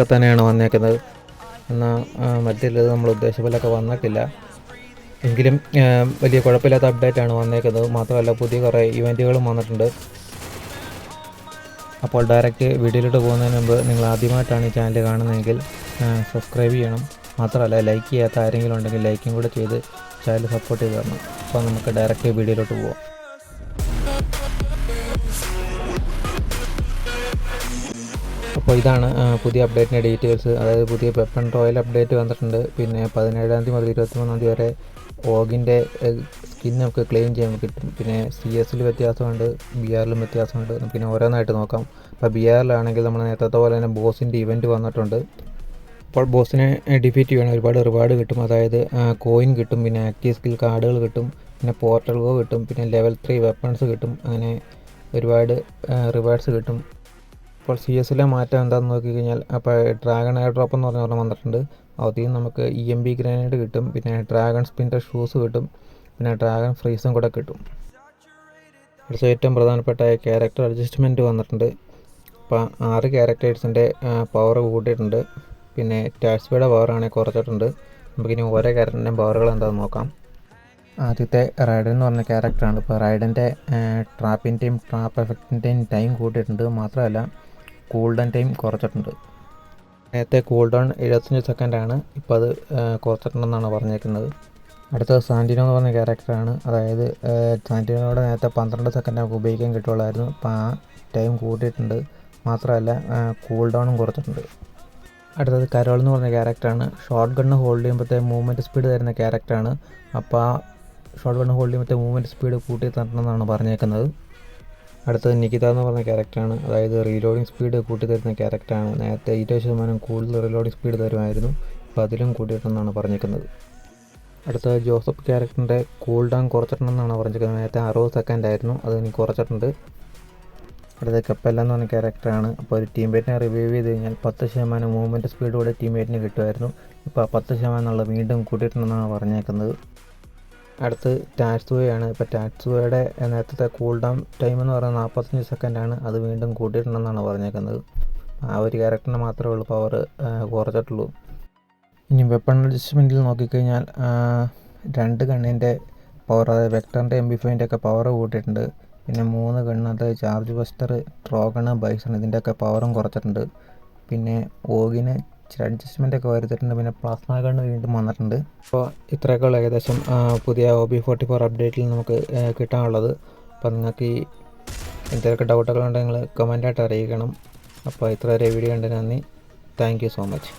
ഒക്കെ തന്നെയാണ് വന്നേക്കുന്നത്. എന്നാൽ മറ്റുള്ളത് നമ്മൾ ഉദ്ദേശിച്ച പോലെയൊക്കെ വന്നിട്ടില്ല. എങ്കിലും വലിയ കുഴപ്പമില്ലാത്ത അപ്ഡേറ്റ് ആണ് വന്നേക്കുന്നത്. മാത്രമല്ല പുതിയ കുറേ ഇവന്റുകളും വന്നിട്ടുണ്ട്. അപ്പോൾ ഡയറക്റ്റ് വീഡിയോയിലോട്ട് പോകുന്നതിന് മുമ്പ് നിങ്ങൾ ആദ്യമായിട്ടാണ് ഈ ചാനൽ കാണുന്നതെങ്കിൽ സബ്സ്ക്രൈബ് ചെയ്യണം. മാത്രമല്ല ലൈക്ക് ചെയ്യാത്ത ആരെങ്കിലും ഉണ്ടെങ്കിൽ ലൈക്കും കൂടെ ചെയ്ത് ചാനൽ സപ്പോർട്ട് ചെയ്ത് തരണം. അപ്പോൾ നമുക്ക് ഡയറക്റ്റ് വീഡിയോയിലോട്ട് പോവാം. അപ്പോൾ ഇതാണ് പുതിയ അപ്ഡേറ്റിന്റെ ഡീറ്റെയിൽസ് അതായത് പുതിയ പെപ്പൺ റോയൽ അപ്ഡേറ്റ് വന്നിട്ടുണ്ട്. പിന്നെ പതിനേഴാം തീയതി മുതൽ ഇരുപത്തിമൂന്നാം തീയതി വരെ ഓഗിന്റെ സ്കിൻ നമുക്ക് ക്ലെയിം ചെയ്യാൻ കിട്ടും. പിന്നെ സി എസിൽ വ്യത്യാസമുണ്ട് ബി ആറിലും വ്യത്യാസമുണ്ട്. പിന്നെ ഓരോന്നായിട്ട് നോക്കാം. അപ്പോൾ ബി ആറിലാണെങ്കിൽ നമ്മൾ നേരത്തെ പോലെ തന്നെ ബോസിന്റെ ഇവന്റ് വന്നിട്ടുണ്ട്. അപ്പോൾ ബോസിനെ ഡിഫീറ്റ് ചെയ്യണം ഒരുപാട് റിവാർഡ് കിട്ടും. അതായത് കോയിൻ കിട്ടും പിന്നെ ആക്റ്റീവ് സ്കിൽ കാർഡുകൾ കിട്ടും പിന്നെ പോർട്ടൽ ഗോ കിട്ടും പിന്നെ ലെവൽ ത്രീ വെപ്പൺസ് കിട്ടും. അങ്ങനെ ഒരുപാട് റിവാർഡ്സ് കിട്ടും. ഇപ്പോൾ സി എസിലെ മാറ്റം എന്താണെന്ന് നോക്കി കഴിഞ്ഞാൽ അപ്പോൾ ഡ്രാഗൺ എയർ ഡ്രോപ്പ് എന്ന് പറഞ്ഞ ഒരെണ്ണം വന്നിട്ടുണ്ട്. അതിൽ നമുക്ക് ഇ എം ബി ഗ്രനേഡ് കിട്ടും പിന്നെ ഡ്രാഗൺ സ്പിന്റെ ഷൂസ് കിട്ടും പിന്നെ ഡ്രാഗൺ ഫ്രീസും കൂടെ കിട്ടും. അടുത്ത ഏറ്റവും പ്രധാനപ്പെട്ട ക്യാരക്ടർ അഡ്ജസ്റ്റ്മെന്റ് വന്നിട്ടുണ്ട്. അപ്പോൾ ആറ് ക്യാരക്ടേഴ്സിന്റെ പവർ കൂട്ടിയിട്ടുണ്ട്. പിന്നെ ടാക്സ്ബിയുടെ പവറാണെങ്കിൽ കുറച്ചിട്ടുണ്ട്. നമുക്കിനി ഓരോ ക്യാരക്ടറിന്റെയും പവറുകൾ എന്താണെന്ന് നോക്കാം. ആദ്യത്തെ റൈഡൻ എന്ന് പറഞ്ഞ ക്യാരക്ടറാണ് ഇപ്പോൾ റൈഡന്റെ ട്രാപ്പിന്റെയും ട്രാപ്പ് എഫക്റ്റിന്റെയും ടൈം കൂട്ടിയിട്ടുണ്ട്. മാത്രമല്ല കൂൾ ഡൗൺ ടൈം കുറച്ചിട്ടുണ്ട്. നേരത്തെ കൂൾ ഡൗൺ എഴുപത്തഞ്ച് സെക്കൻഡാണ് ഇപ്പോൾ അത് കുറച്ചിട്ടുണ്ടെന്നാണ് പറഞ്ഞേക്കുന്നത്. അടുത്തത് സാന്റിനോ എന്ന് പറഞ്ഞ ക്യാരക്ടറാണ് അതായത് സാന്റിനോയുടെ നേരത്തെ പന്ത്രണ്ട് സെക്കൻഡ് നമുക്ക് ഉപയോഗിക്കാൻ കിട്ടുള്ളായിരുന്നു അപ്പോൾ ആ ടൈം കൂട്ടിയിട്ടുണ്ട്. മാത്രമല്ല കൂൾ ഡൗണും കുറച്ചിട്ടുണ്ട്. അടുത്തത് കരോൾ എന്ന് പറഞ്ഞ ക്യാരക്ടറാണ് ഷോർട്ട് ഗണ്ണ് ഹോൾഡ് ചെയ്യുമ്പോഴത്തെ മൂവ്മെന്റ് സ്പീഡ് തരുന്ന ക്യാരക്ടറാണ് അപ്പോൾ ആ ഷോർട്ട് ഗണ്ണ് ഹോൾഡ് ചെയ്യുമ്പോഴത്തെ മൂവ്മെന്റ് സ്പീഡ് കൂട്ടി തരണമെന്നാണ് പറഞ്ഞേക്കുന്നത്. അടുത്തത് നികിത എന്ന് പറഞ്ഞ ക്യാരക്ടറാണ് അതായത് റീലോഡിങ് സ്പീഡ് കൂട്ടി തരുന്ന ക്യാരക്ടറാണ് നേരത്തെ ഇരുപത് ശതമാനം കൂടുതൽ റീലോഡിങ് സ്പീഡ് തരുമായിരുന്നു. അപ്പോൾ അതിലും കൂട്ടിയിട്ടെന്നാണ് പറഞ്ഞിരിക്കുന്നത്. അടുത്ത ജോസഫ് ക്യാരക്ടറിന്റെ കൂൾ ഡൗൺ കുറച്ചിട്ടുണ്ടെന്നാണ് പറഞ്ഞിരിക്കുന്നത്. നേരത്തെ അറുപത് സെക്കൻഡ് ആയിരുന്നു. അത് ഇനി കുറച്ചിട്ടുണ്ട്. അടുത്ത കപ്പല്ല എന്ന് പറഞ്ഞ ക്യാരക്ടറാണ് അപ്പോൾ ഒരു ടീംമേറ്റിനെ റിവൈവ് ചെയ്ത് കഴിഞ്ഞാൽ പത്ത് ശതമാനം മൂവ്മെന്റ് സ്പീഡ് കൂടെ ടീംമേറ്റിന് കിട്ടുമായിരുന്നു. ഇപ്പോൾ ആ പത്ത് ശതമാനം ഉള്ള വീണ്ടും കൂട്ടിയിട്ടുണ്ടെന്നാണ് പറഞ്ഞേക്കുന്നത്. അടുത്ത് ടാറ്റ്സുവയാണ്. ഇപ്പോൾ ടാറ്റ്സുവയുടെ നേരത്തെ കൂൾ ഡൗൺ ടൈം എന്ന് പറയുന്നത് നാൽപ്പത്തഞ്ച് സെക്കൻഡാണ് അത് വീണ്ടും കൂട്ടിയിട്ടുണ്ടെന്നാണ് പറഞ്ഞേക്കുന്നത്. ആ ഒരു ക്യാരക്ടറിന് മാത്രമേ ഉള്ളൂ പവർ കുറച്ചിട്ടുള്ളൂ. ഇനി വെപ്പൺ അഡ്ജസ്റ്റ്മെന്റിൽ നോക്കിക്കഴിഞ്ഞാൽ രണ്ട് ഗണ്ണിന്റെ പവർ അതായത് വെക്ടറിന്റെ എം ബി ഫൈവിന്റെ ഒക്കെ പവർ കൂട്ടിയിട്ടുണ്ട്. പിന്നെ മൂന്ന് ഗണ്ണ് അതായത് ചാർജ് ബസ്റ്റർ ട്രോഗണ് ബൈസൺ ഇതിന്റെയൊക്കെ പവറും കുറച്ചിട്ടുണ്ട്. പിന്നെ ഓഗിന് ഇച്ചിരി അഡ്ജസ്റ്റ്മെന്റ് ഒക്കെ വരുത്തിയിട്ടുണ്ട്. പിന്നെ പ്ലാസ്മ ഗണ്ണ് വീണ്ടും വന്നിട്ടുണ്ട്. അപ്പോൾ ഇത്രയൊക്കെ ഉള്ള ഏകദേശം പുതിയ ഒ ബി ഫോർട്ടി ഫോർ അപ്ഡേറ്റിൽ നമുക്ക് കിട്ടാനുള്ളത്. അപ്പോൾ നിങ്ങൾക്ക് ഈ എന്തെങ്കിലുമൊക്കെ ഡൗട്ടുകളുണ്ടെങ്കിൽ കമന്റായിട്ട് അറിയിക്കണം. അപ്പോൾ ഇത്ര വരെ വീഡിയോ ഉണ്ട് നന്ദി. Thank you so much